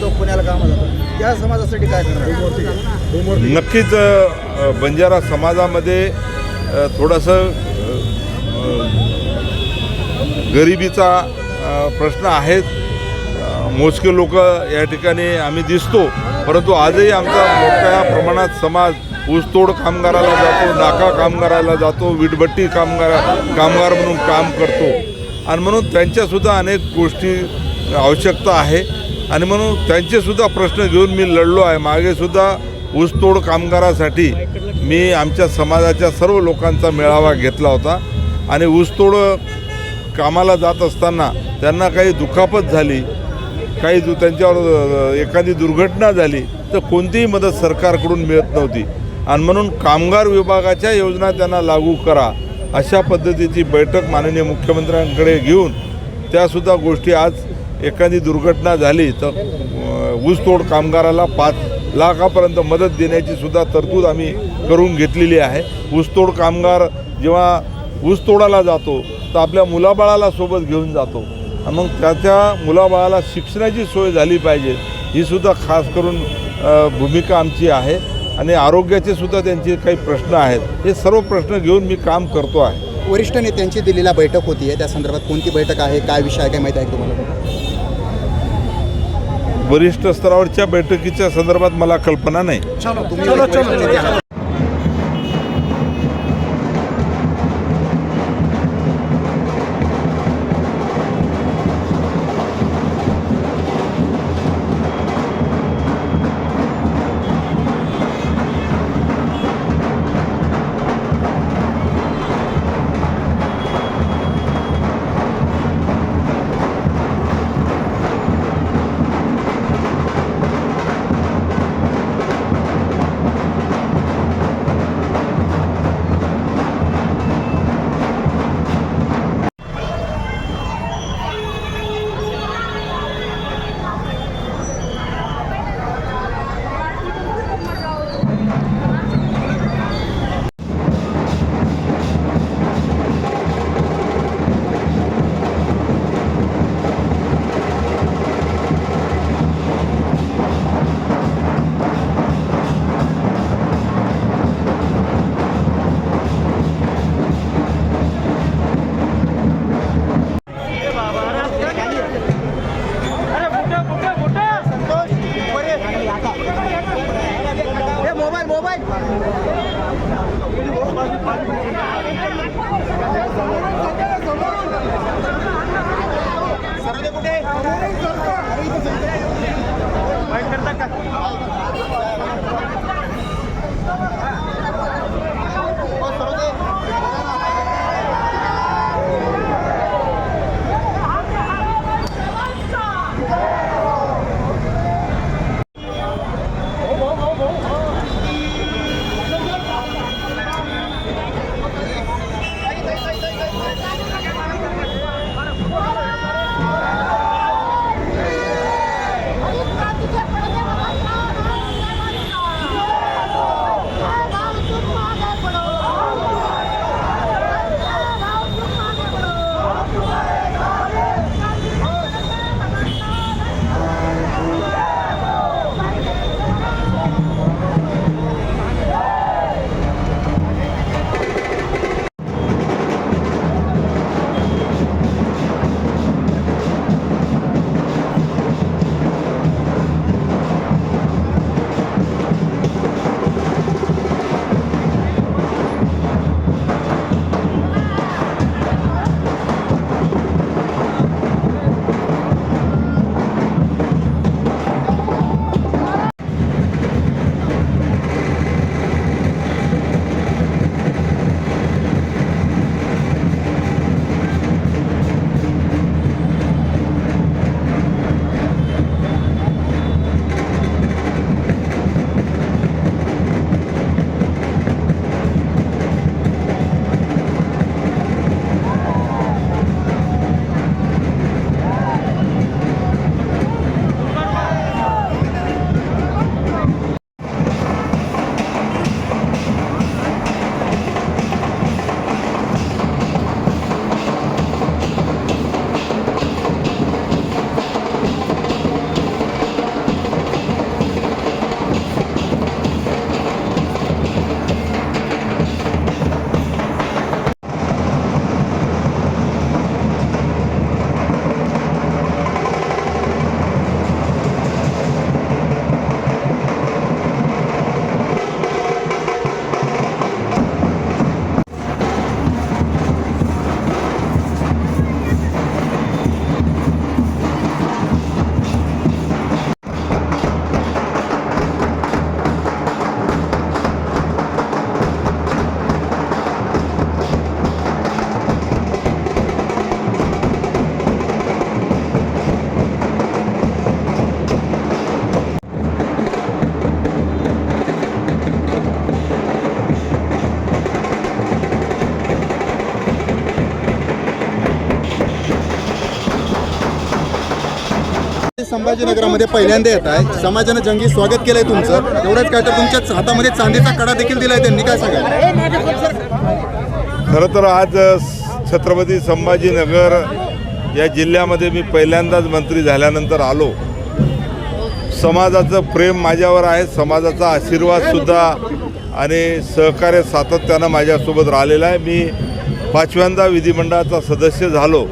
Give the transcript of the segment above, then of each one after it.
तो पुण्याला जातो. त्या समाजासाठी काय करणार? नक्कीच बंजारा समाजामध्ये थोडंसं गरिबीचा प्रश्न आहेच मोजके लोक या ठिकाणी आम्ही दिसतो. परंतु आजही आमचा मोठ्या प्रमाणात समाज ऊसतोड कामगाराला जातो नाका कामगाराला जातो विटभट्टी कामगार कामगार म्हणून काम करतो. आणि म्हणून त्यांच्यासुद्धा अनेक गोष्टी आवश्यकता आहे. आणि म्हणून त्यांचेसुद्धा प्रश्न घेऊन मी लढलो आहे. मागेसुद्धा ऊसतोड कामगारासाठी मी आमच्या समाजाच्या सर्व लोकांचा मेळावा घेतला होता. आणि ऊसतोड कामाला जात असताना त्यांना काही दुखापत झाली काही दु त्यांच्यावर एखादी दुर्घटना झाली तर कोणतीही मदत सरकारकडून मिळत नव्हती. आणि म्हणून कामगार विभागाच्या योजना त्यांना लागू करा अशा पद्धतीची बैठक माननीय मुख्यमंत्र्यांकडे घेऊन त्यासुद्धा गोष्टी आज एखादी दुर्घटना झाली तर ऊसतोड कामगाराला पाच लाखापर्यंत मदत देण्याची सुद्धा तरतूद आम्ही करून घेतलेली आहे. ऊसतोड कामगार जेव्हा ऊसतोडाला जातो तर आपल्या मुलाबाळाला सोबत घेऊन जातो. मग त्याच्या मुलाबाळाला शिक्षणाची सोय झाली पाहिजे ही सुद्धा खास करून भूमिका आमची आहे. आणि आरोग्याचे सुद्धा त्यांचे काही प्रश्न आहेत हे सर्व प्रश्न घेऊन मी काम करतो आहे. वरिष्ठ नेत्यांची दिलेला बैठक होती आहे. त्या संदर्भात कोणती बैठक आहे? काय विषय आहे? काय माहिती आहे तुम्हाला? वरिष्ठ स्तरावरच्या बैठकीच्या संदर्भात मला कल्पना नाही. संभाजीनगरामध्ये पहिल्यांदा येत आहे. समाजानं जंगी स्वागत केलंय तुमचं. एवढंच काय तर तुमच्या हातामध्ये चांदीचा कडा देखील दिलाय त्यांनी. काय सांगाल? खरं तर आज छत्रपती संभाजीनगर या जिल्ह्यामध्ये मी पहिल्यांदाच मंत्री झाल्यानंतर आलो. समाजाचं प्रेम माझ्यावर आहे. समाजाचा आशीर्वादसुद्धा आणि सहकार्य सातत्यानं माझ्यासोबत राहिलेलं आहे. मी पाचव्यांदा विधिमंडळाचा सदस्य झालो.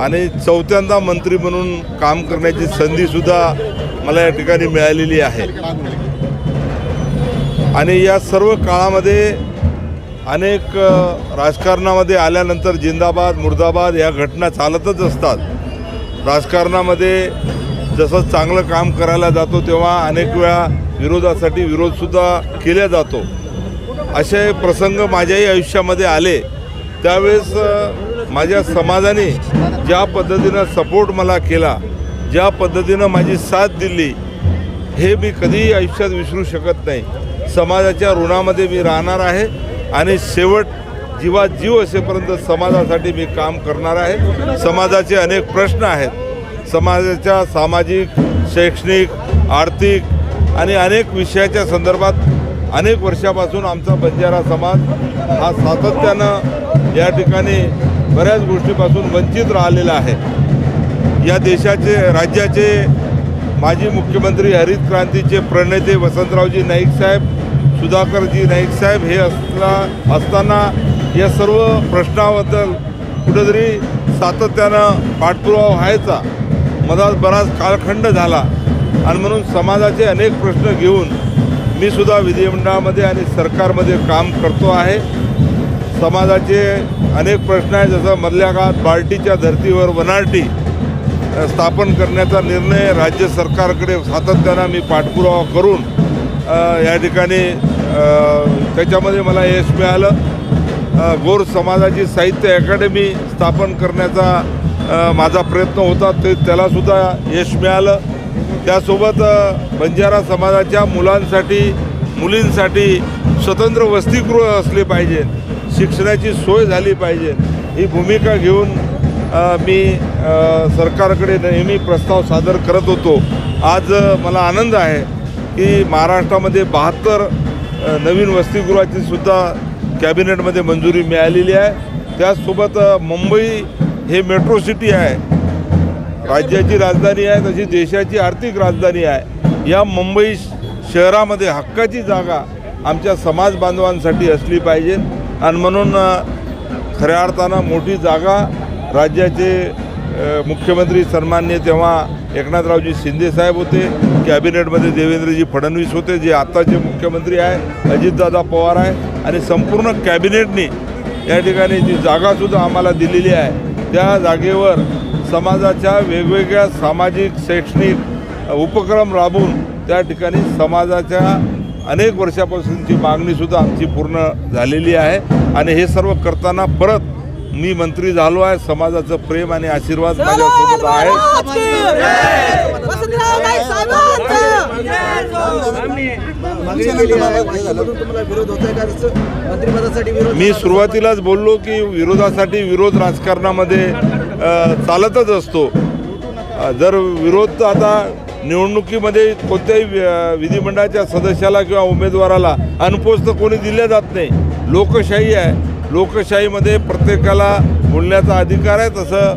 आणि चौथ्यांदा मंत्री म्हणून काम करण्याची संधीसुद्धा मला या ठिकाणी मिळालेली आहे. आणि या सर्व काळामध्ये अनेक राजकारणामध्ये आल्यानंतर जिंदाबाद मुर्दाबाद या घटना चालतच असतात. राजकारणामध्ये जसं चांगलं काम करायला जातो तेव्हा अनेक वेळा विरोधासाठी विरोधसुद्धा केला जातो. असे प्रसंग माझ्याही आयुष्यामध्ये आले. त्यावेळेस माझ्या समाजाने ज्या पद्धतीनं सपोर्ट मला केला ज्या पद्धतीनं माझी साथ दिली हे मी कधीही आयुष्यात विसरू शकत नाही. समाजाच्या ऋणामध्ये मी राहणार आहे आणि शेवट जीवा जीव असेपर्यंत समाजासाठी मी काम करणार आहे. समाजाचे अनेक प्रश्न आहेत. समाजाच्या सामाजिक शैक्षणिक आर्थिक आणि अनेक विषयाच्या संदर्भात अनेक वर्षापासून आमचा बंजारा समाज हा सातत्यानं या ठिकाणी बऱ्याच गोष्टीपासून वंचित राहिलेला आहे. या देशाचे राज्याचे माजी मुख्यमंत्री हरित क्रांतीचे प्रणेते वसंतरावजी नाईक साहेब सुधाकरजी नाईक साहेब हे असला असताना या सर्व प्रश्नाबद्दल कुठेतरी सातत्यानं पाठपुरावा व्हायचा. मधात बराच कालखंड झाला. आणि म्हणून समाजाचे अनेक प्रश्न घेऊन मी सुद्धा विधिमंडळामध्ये आणि सरकारमध्ये काम करतो आहे. समाजाचे अनेक प्रश्न आहेत जसं मधल्या काळात बार्टीच्या धर्तीवर वनार्टी स्थापन करण्याचा निर्णय राज्य सरकारकडे सातत्यानं मी पाठपुरावा करून या ठिकाणी त्याच्यामध्ये मला यश मिळालं. गोर समाजाची साहित्य अकॅडमी स्थापन करण्याचा माझा प्रयत्न होता ते त्यालासुद्धा यश मिळालं. त्यासोबत बंजारा समाजाच्या मुलांसाठी मुलींसाठी स्वतंत्र वसतिगृह असले पाहिजे शिक्षणाची सोय झाली पाहिजे. ही भूमिका घेऊन मी सरकारकडे नेहमी प्रस्ताव सादर करत होतो. आज मला आनंद आहे की महाराष्ट्रामध्ये बहात्तर नवीन वसतिगृहाची सुद्धा कॅबिनेटमध्ये मंजुरी मिळालेली आहे. त्याचसोबत मुंबई हे मेट्रो सिटी आहे. राज्याची राजधानी आहे तशी देशाची आर्थिक राजधानी आहे. या मुंबई शहरामध्ये हक्काची जागा आमच्या समाज बांधवांसाठी असली पाहिजे. आणि म्हणून खऱ्या अर्थानं मोठी जागा राज्याचे मुख्यमंत्री सन्मान्य तेव्हा एकनाथरावजी शिंदेसाहेब होते कॅबिनेटमध्ये देवेंद्रजी फडणवीस होते जे आत्ताचे मुख्यमंत्री आहे अजितदादा पवार आहे आणि संपूर्ण कॅबिनेटने या ठिकाणी जी जागासुद्धा आम्हाला दिलेली आहे त्या जागेवर समाजाच्या वेगवेगळ्या सामाजिक शैक्षणिक उपक्रम राबवून त्या ठिकाणी समाजाच्या अनेक वर्षापासूनची मागणीसुद्धा आमची पूर्ण झालेली आहे. आणि हे सर्व करताना परत मी मंत्री झालो आहे. समाजाचं प्रेम आणि आशीर्वाद माझ्यासोबत आहे. मागणी केली आहे भाजपमधून तुम्हाला विरोध होतोय का जसं मंत्रिपदासाठी विरोध मी सुरुवातीलाच बोललो की विरोधासाठी विरोध राजकारणामध्ये चालतच असतो. जर विरोध आता निवडणुकीमध्ये कोणत्याही वि- विधिमंडळाच्या सदस्याला किंवा उमेदवाराला अनपोस्त तर कोणी दिले जात नाही. लोकशाही आहे. लोकशाहीमध्ये प्रत्येकाला बोलण्याचा अधिकार आहे. तसं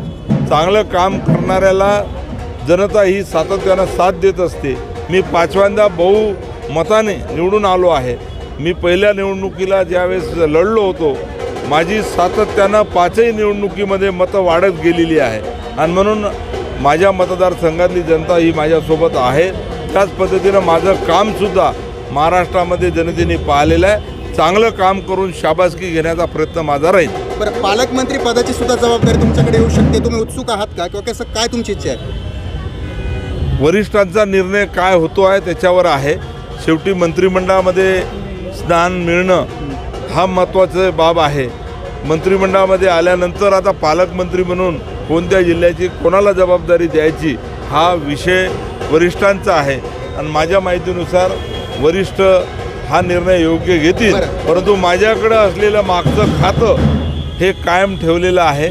चांगलं काम करणाऱ्याला जनता ही सातत्यानं साथ देत असते. मी पाचव्यांदा बहुमताने निवडून आलो आहे. मी पहिल्या निवडणुकीला ज्यावेळेस लढलो होतो माझी सातत्यानं पाचही निवडणुकीमध्ये मतं वाढत गेलेली आहे. आणि म्हणून माझ्या मतदारसंघातली जनता ही माझ्यासोबत आहे. त्याच पद्धतीनं माझं कामसुद्धा महाराष्ट्रामध्ये जनतेने पाहिलेलं आहे. चांगलं काम करून शाबासकी घेण्याचा प्रयत्न माझा राहील. बरं पालकमंत्री पदाची सुद्धा जबाबदारी तुमच्याकडे येऊ शकते. तुम्ही उत्सुक आहात का? किंवा कसं काय तुमची इच्छा आहे? वरिष्ठांचा निर्णय काय होतो आहे त्याच्यावर आहे. शेवटी मंत्रिमंडळामध्ये स्नान मिळणं हा महत्त्वाचा बाब आहे. मंत्रिमंडळामध्ये आल्यानंतर आता पालकमंत्री म्हणून कोणत्या जिल्ह्याची कोणाला जबाबदारी द्यायची हा विषय वरिष्ठांचा आहे. आणि माझ्या माहितीनुसार वरिष्ठ हा निर्णय योग्य घेतील. परंतु माझ्याकडं असलेलं मागचं खातं हे कायम ठेवलेलं आहे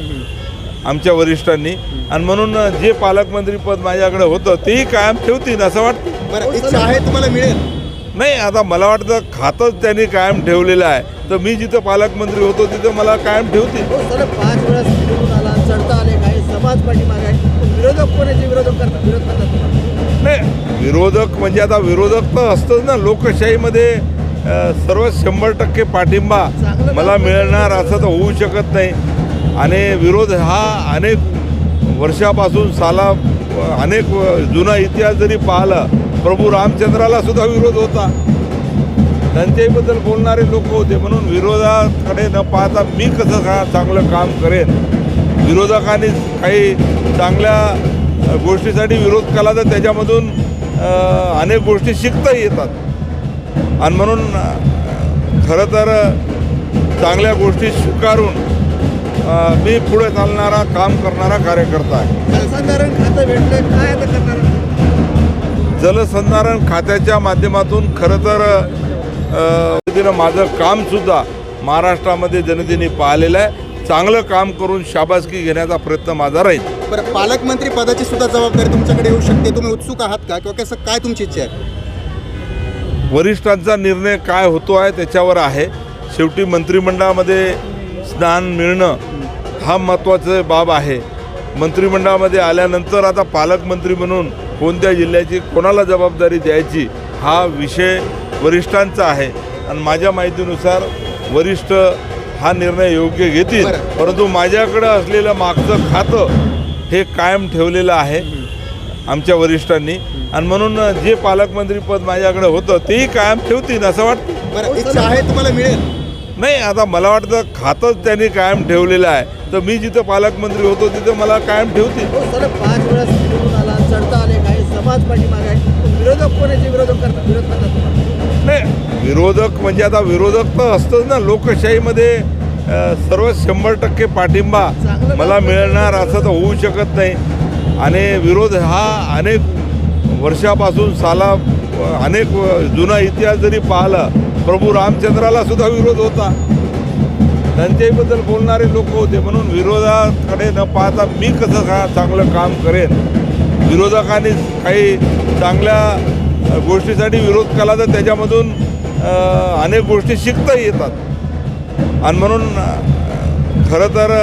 आमच्या वरिष्ठांनी. आणि म्हणून जे पालकमंत्री पद माझ्याकडे होतं तेही कायम ठेवतील असं वाटतं. बरं इच्छा आहे तुम्हाला मिळेल? नाही आता मला वाटतं खातंच त्यांनी कायम ठेवलेलं आहे. तर मी जिथं पालकमंत्री होतो तिथं मला कायम ठेवतील. पाठीमागे आहे. विरोधक विरोधक करतात? विरोध करतात? नाही विरोधक म्हणजे आता विरोधक तर असतंच ना. लोकशाहीमध्ये सर्व शंभर टक्के पाठिंबा मला मिळणार असं तर होऊ शकत नाही. आणि विरोध हा अनेक वर्षापासून साला अनेक जुना इतिहास जरी पाहिला प्रभू रामचंद्राला सुद्धा विरोध होता. त्यांच्याबद्दल बोलणारे लोक होते. म्हणून विरोधाकडे न पाहता मी कसं का चांगलं काम करेन? विरोधकांनी काही चांगल्या गोष्टीसाठी विरोध केला तर त्याच्यामधून अनेक गोष्टी शिकता येतात. आणि म्हणून खरं तर चांगल्या गोष्टी स्वीकारून मी पुढे चालणारा काम करणारा कार्यकर्ता आहे. जलसंधारण खातं भेटलं काय आता करणार? जलसंधारण खात्याच्या माध्यमातून खरं तर माझं कामसुद्धा महाराष्ट्रामध्ये जनतेने पाहिलेलं आहे. चांगलं काम करून शाबासकी घेण्याचा प्रयत्न माझा राहील. बरं पालकमंत्री पदाची सुद्धा जबाबदारी तुमच्याकडे येऊ शकते. तुम्ही उत्सुक आहात का? किंवा कसं काय तुमची इच्छा आहे? वरिष्ठांचा निर्णय काय होतो आहे त्याच्यावर आहे. शेवटी मंत्रिमंडळामध्ये स्नान मिळणं हा महत्त्वाचं बाब आहे. मंत्रिमंडळामध्ये आल्यानंतर आता पालकमंत्री म्हणून कोणत्या जिल्ह्याची कोणाला जबाबदारी द्यायची हा विषय वरिष्ठांचा आहे. आणि माझ्या माहितीनुसार वरिष्ठ हा निर्णय योग्य घेतील. परंतु माझ्याकडं असलेलं मागचं खातं हे कायम ठेवलेलं आहे आमच्या वरिष्ठांनी. आणि म्हणून जे पालकमंत्री पद माझ्याकडे होतं तेही कायम ठेवतील असं वाटतं. बरं इच्छा आहे तुम्हाला मिळेल? नाही आता मला वाटतं खातंच त्यांनी कायम ठेवलेलं आहे. तर मी जिथं पालकमंत्री होतो तिथं मला कायम ठेवतील. हो सर पाच वेळा निवडून आला चढता आले काही समाज पाठीमागे आहे. पण विरोधक विरोधक करतात? विरोध करतात तुम्हाला? नाही विरोधक म्हणजे आता विरोधक तर असतंच ना लोकशाहीमध्ये सर्व शंभर टक्के पाठिंबा मला मिळणार असं तर होऊ शकत नाही. आणि विरोध हा अनेक वर्षापासून साला अनेक जुना इतिहास जरी पाहिला प्रभू रामचंद्राला सुद्धा विरोध होता. त्यांच्याबद्दल बोलणारे लोक होते. म्हणून विरोधाकडे न पाहता मी कसं का चांगलं काम करेन? विरोधकांनी काही चांगल्या गोष्टीसाठी विरोध केला तर त्याच्यामधून अनेक गोष्टी शिकता येतात. आणि म्हणून खरं तर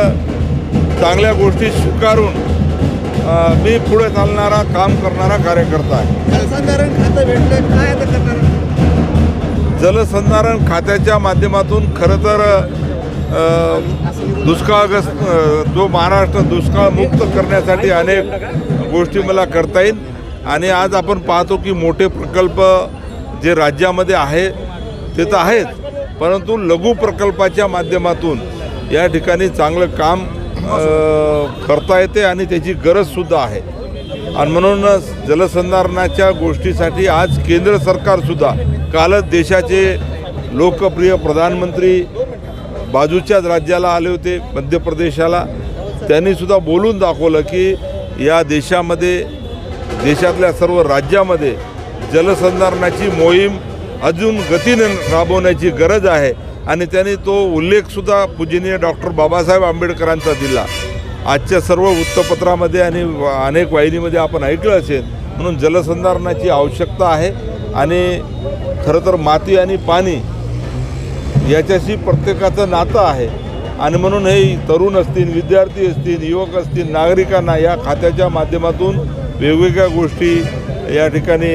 चांगल्या गोष्टी स्वीकारून मी पुढे चालणारा काम करणारा कार्यकर्ता आहे. जलसंधारण खातं भेटलं काय जलसंधारण खात्याच्या माध्यमातून खरं तर दुष्काळग्रस्त जो महाराष्ट्र दुष्काळ मुक्त करण्यासाठी अनेक गोष्टी मला करता येईल. आणि आज आपण पाहतो की मोठे प्रकल्प जे राज्यामध्ये आहे ते तर आहेत परंतु लघु प्रकल्पाच्या माध्यमातून या ठिकाणी चांगलं काम करता येते आणि त्याची गरजसुद्धा आहे. आणि म्हणूनच जलसंधारणाच्या गोष्टीसाठी आज केंद्र सरकारसुद्धा कालच देशाचे लोकप्रिय प्रधानमंत्री बाजूच्याच राज्याला आले होते मध्य प्रदेशाला. त्यांनीसुद्धा बोलून दाखवलं की या देशामध्ये देशातल्या सर्व राज्यामध्ये जलसंधारणाची मोहीम अजून गतीने राबवण्याची गरज आहे. आणि त्यांनी तो उल्लेखसुद्धा पूजनीय डॉक्टर बाबासाहेब आंबेडकरांचा दिला. आजच्या सर्व वृत्तपत्रामध्ये आणि अनेक वाहिनीमध्ये आपण ऐकलं असेल म्हणून जलसंधारणाची आवश्यकता आहे. आणि खरं तर माती आणि पाणी याच्याशी प्रत्येकाचं नातं आहे. आणि म्हणून हे तरुण असतील विद्यार्थी असतील युवक असतील नागरिकांना या खात्याच्या माध्यमातून वेगवेगळ्या गोष्टी या ठिकाणी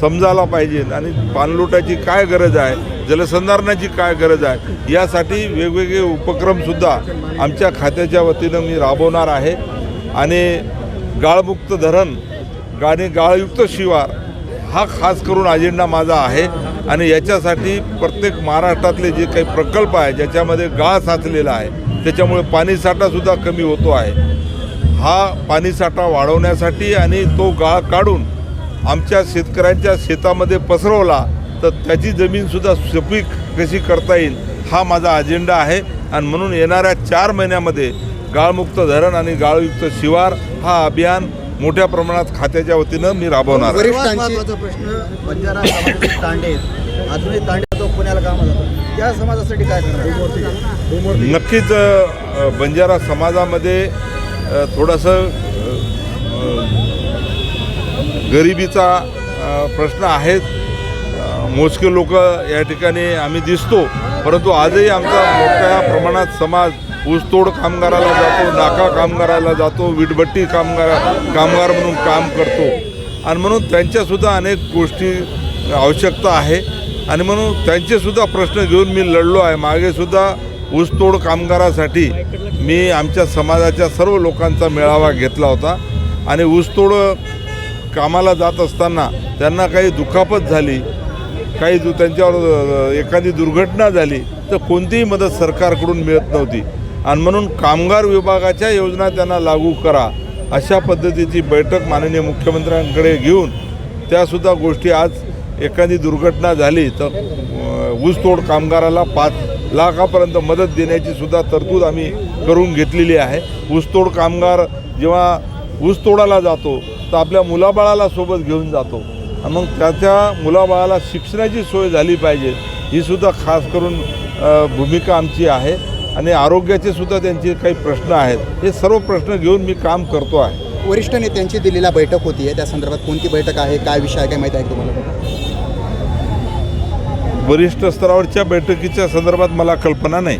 समजायला पाहिजे आणि पाणलोटाची काय गरज आहे जलसंधारणाची काय गरज आहे यासाठी वेगवेगळे उपक्रमसुद्धा आमच्या खात्याच्या वतीनं मी राबवणार आहे. आणि गाळमुक्त धरण गाणी गाळयुक्त शिवार हा खास करून अजेंडा माझा आहे. आणि याच्यासाठी प्रत्येक महाराष्ट्रातले जे काही प्रकल्प आहे ज्याच्यामध्ये गाळ साचलेला आहे त्याच्यामुळे पाणीसाठासुद्धा कमी होतो आहे. हा पाणीसाठा वाढवण्यासाठी आणि तो गाळ काढून आमच्या शेतकऱ्यांच्या शेतामध्ये पसरवला तर त्याची जमीनसुद्धा सुपीक कशी करता येईल हा माझा अजेंडा आहे. आणि म्हणून येणाऱ्या चार महिन्यामध्ये गाळमुक्त धरण आणि गाळयुक्त शिवार हा अभियान मोठ्या प्रमाणात खात्याच्या वतीनं मी राबवणार आहे. वरिष्ठ- सर्वात वरिष्ठांची- महत्त्वाचा प्रश्न बंजारा समाजाचे तांडे आहेत. अजूनही तांडे तो पुण्याला कामाला जातो. त्या समाजासाठी काय करणार? नक्कीच बंजारा समाजामध्ये थोडंसं गरिबीचा प्रश्न आहेच मोजके लोक या ठिकाणी आम्ही दिसतो. परंतु आजही आमचा मोठ्या प्रमाणात समाज ऊसतोड कामगाराला जातो नाका कामगाराला जातो विटभट्टी कामगार कामगार म्हणून काम करतो. आणि म्हणून त्यांच्यासुद्धा अनेक गोष्टी आवश्यकता आहे. आणि म्हणून त्यांचेसुद्धा प्रश्न घेऊन मी लढलो आहे. मागेसुद्धा ऊसतोड कामगारासाठी मी आमच्या समाजाच्या सर्व लोकांचा मेळावा घेतला होता. आणि ऊसतोड कामाला जात असताना त्यांना काही दुखापत झाली काही दु त्यांच्यावर एखादी दुर्घटना झाली तर कोणतीही मदत सरकारकडून मिळत नव्हती. आणि म्हणून कामगार विभागाच्या योजना त्यांना लागू करा अशा पद्धतीची बैठक माननीय मुख्यमंत्र्यांकडे घेऊन त्यासुद्धा गोष्टी आज एखादी दुर्घटना झाली तर ऊसतोड कामगाराला पाच लाखापर्यंत मदत देण्याची सुद्धा तरतूद आम्ही करून घेतलेली आहे. ऊसतोड कामगार जेव्हा ऊसतोडाला जातो तर आपल्या मुलाबाळाला सोबत घेऊन जातो. मग त्याच्या मुलाबाळाला शिक्षणाची सोय झाली पाहिजे. ही सुद्धा खास करून भूमिका आमची आहे. आणि आरोग्याचे सुद्धा त्यांचे काही प्रश्न आहेत. हे सर्व प्रश्न घेऊन मी काम करतो आहे. वरिष्ठ नेत्यांची दिलेल्या बैठक होती आहे. त्या संदर्भात कोणती बैठक आहे? काय विषय आहे? काय माहिती आहे तुम्हाला? वरिष्ठ स्तरावरच्या बैठकीच्या संदर्भात मला कल्पना नाही.